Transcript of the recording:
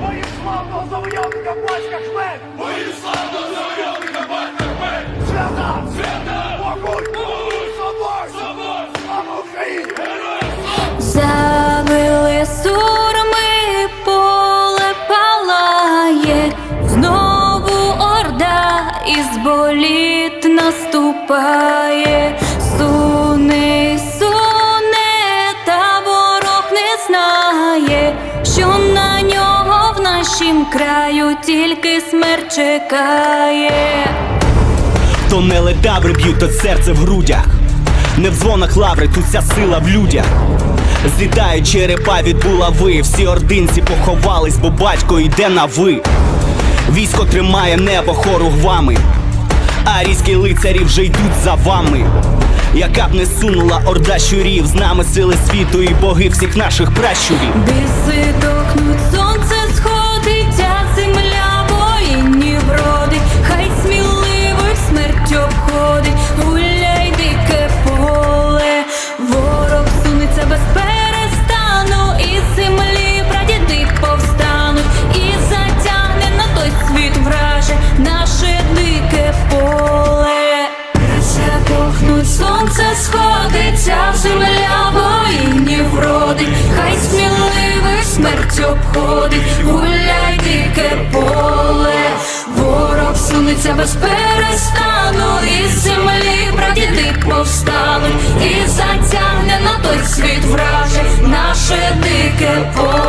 Моїм славного завойовника батька Хмель! Моїм славного завойовника батька Хмель! Свята! Свята! Могуть! Могуть! Собор! Собор! Слава Україні! Героям слава! Забили сурми, знову орда із боліт наступає, суне, нашім краю тільки смерть чекає. То не ледаври б'ють, то серце в грудях. Не в дзвонах лаври, тут вся сила в людях. Злітають черепа від булави, всі ординці поховались, бо батько йде на ви. Військо тримає небо хору вами, арійські лицарі вже йдуть за вами. Яка б не сунула орда щурів, з нами сили світу і боги всіх наших пращурів. Біси дохнуть, Біси сонце сходить, а земля воїнів родить, хай сміливих смерть обходить, гуляй дике поле, ворог сунеться без перестану, і землі прадіди повстануть, і затягне на той світ враже наше дике поле.